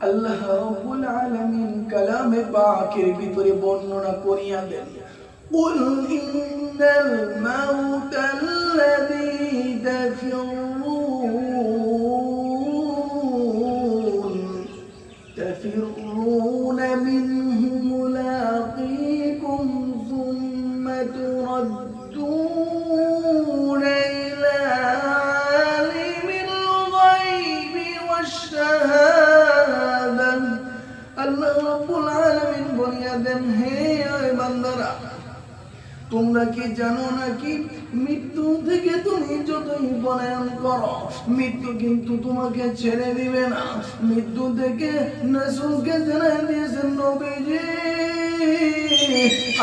আল্লাহ রাব্বুল আলামিন কালামে পাকের ভিতরে বর্ণনা করিয়া দেন قل إن الموت الذي تفرون تفرون منه ملاقيكم ثم تردون আলামিন দেন হে ওই বান্দারা, তোমরা কি জানো নাকি মৃত্যু থেকে তুমি যতই পলায়ন করো, মৃত্যু কিন্তু তোমাকে ছেড়ে দিবে না। মৃত্যু থেকে নসুলকে জানাই দিয়েছেন নবীজি।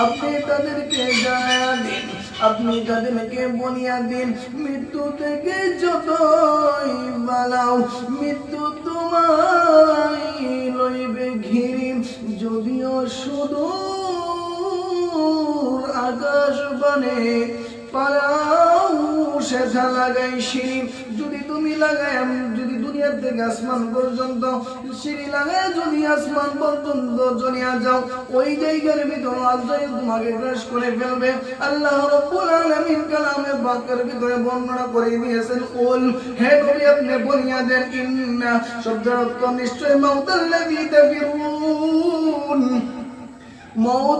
আপনি তাদেরকে জানায়া দিন, আপনি তাদেরকে বলিয়া দিন মৃত্যু থেকে যতই বালাও, মৃত্যু তোমায় শুধু আকাশ বনে পালাও সেটা লাগাই সিঁড়ি। যদি তুমি লাগাই যদি দুনিয়ার থেকে আসমান পর্যন্ত সিঁড়ি লাগাই, যদি আসমান পর্যন্ত জনিয়া যাও, ওই জায়গার ভিতর আজরাইল তোমাকে গ্রাস করে ফেলবে, আল্লাহ রব্বুল আলামিন কালামে বাক্যের ভিতরে বর্ণনা করে দিয়েছেন কুল হে নবী, আপনি বলিয়া দেন ইন্না শব্দের অর্থ নিশ্চয় মাউতাল্লাযী তাফিরুন।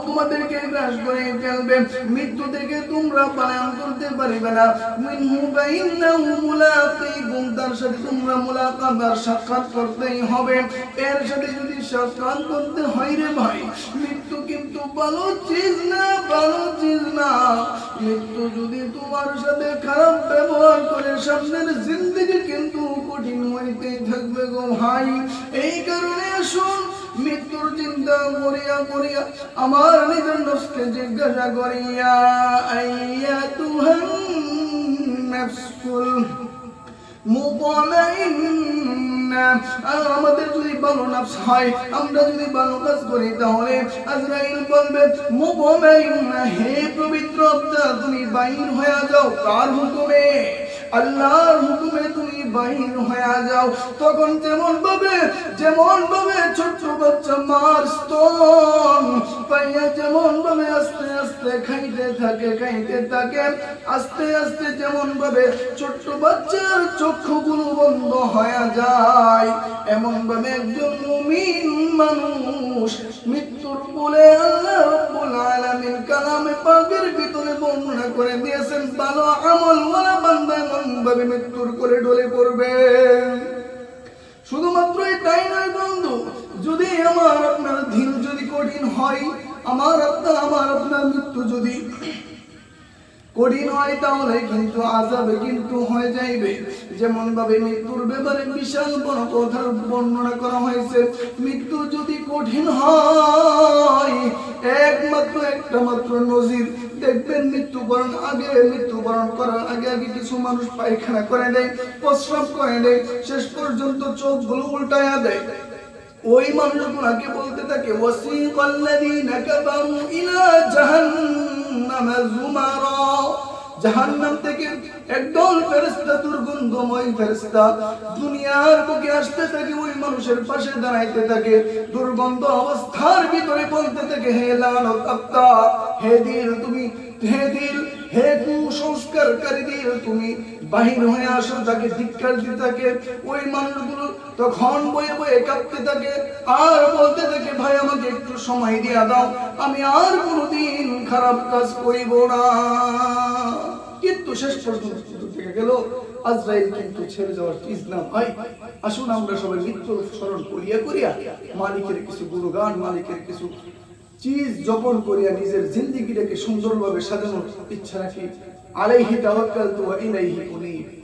তোমাদেরকে গ্রাস করে ফেলবে। মৃত্যু থেকে তোমরা করতে পারবে না। তার সাথে তোমরা মুলাকাত সাক্ষাৎ করতেই হবে। এর সাথে যদি সাক্ষাৎ করতে হয় রে ভাই, মৃত্যু কিন্তু ভালো চিজ না, ভালো চিজ না। মৃত্যু যদি তোমার সাথে খারাপ ব্যবহার করে, সামনের জিন্দগি কিন্তু হইতেই থাকবে গো ভাই। এই কারণে আসুন, মৃত্যুর চিন্তা করিয়া করিয়া আমার নিজের নফসকে জিজ্ঞাসা করিয়া, আইয়া তুহান আমাদের যদি ভালো নাফস হয়, আমরা যদি ভালো কাজ করি তাহলে আজরাইল বলবে হে পবিত্র তুমি বাইর হয়ে যাও, কার হুকুমে? আল্লাহর হুকুমে তুমি বাহির হয়ে যাও। তখন ভাবে, যেমন ভাবে বাচ্চা মার স্তন পাইয়া যেমন ভাবে আস্তে আস্তে খাইতে থাকে খাইতে থাকে, আস্তে আস্তে যেমন ভাবে বাচ্চার বন্ধ হয়ে যায়। এমন ভাবে একজন মুমিন মানুষ মৃত্যুর বলে আল্লাহ রব্বুল আলামিন কালামে পাকের ভিতরে বর্ণনা করে দিয়েছেন ভালো আমল ওয়ালা ভাবে মৃত্যুর করে ডলে পড়বে। শুধুমাত্র তাই নয় বন্ধু, যদি আমার আপনার ধীর যদি কঠিন হয়, আমার আপনার আমার আপনার মৃত্যু যদি কঠিন হয় তাহলে কিন্তু আজাবে কিন্তু হয়ে যাইবে। যেমন ভাবে মৃত্যুর ব্যাপারে বিশাল বড় কথার বর্ণনা করা হয়েছে। মৃত্যু যদি কঠিন হয়, একমাত্র একটা মাত্র নজির। দেখবেন মৃত্যুবরণ আগে, মৃত্যুবরণ করার আগে আগে কিছু মানুষ পায়খানা করে দেয়, প্রস্রাব করে দেয়, শেষ পর্যন্ত চোখগুলো উল্টায়া দেয়। ওই মানুষগুলাকে বলতে থাকে, ওয়াসিকাল্লাযীনা কাফারু ইলা জাহান্নামা। জাহান্নাম থেকে একদল ফেরেশতা দুর্গন্ধময় ফেরেশতা দুনিয়ার বুকে আসতে থাকে, ওই মানুষের পাশে দাঁড়াইতে থাকে, দুর্গন্ধ অবস্থার ভিতরে বলতে থাকে, হে লানত হে দিল তুমি, হে দিল, হে তুমি বাহির হয়ে আসো, তাকে ধিক্কার দিতে থাকে ওই মানুষগুলো তখন বয়ে বয়ে কাঁপতে থাকে। আর বলতে থাকে, ভাই, আমাকে একটু সময় দিয়া দাও, আমি আর কোনোদিন খারাপ কাজ করিব না। কিন্তু শেষ পর্যন্ত থেকে গেল। আজরাইল কিন্তু ছেড়ে যাওয়ার চিজ না ভাই আসুন আমরা সবাই মৃত্যু স্মরণ করিয়া করিয়া মালিকের কিছু গুণগান, মালিকের কিছু চিজ জপন করিয়া নিজের জিন্দিগিটাকে সুন্দরভাবে সাজানোর ইচ্ছা রাখি عليه توكلت وإليه أنيب.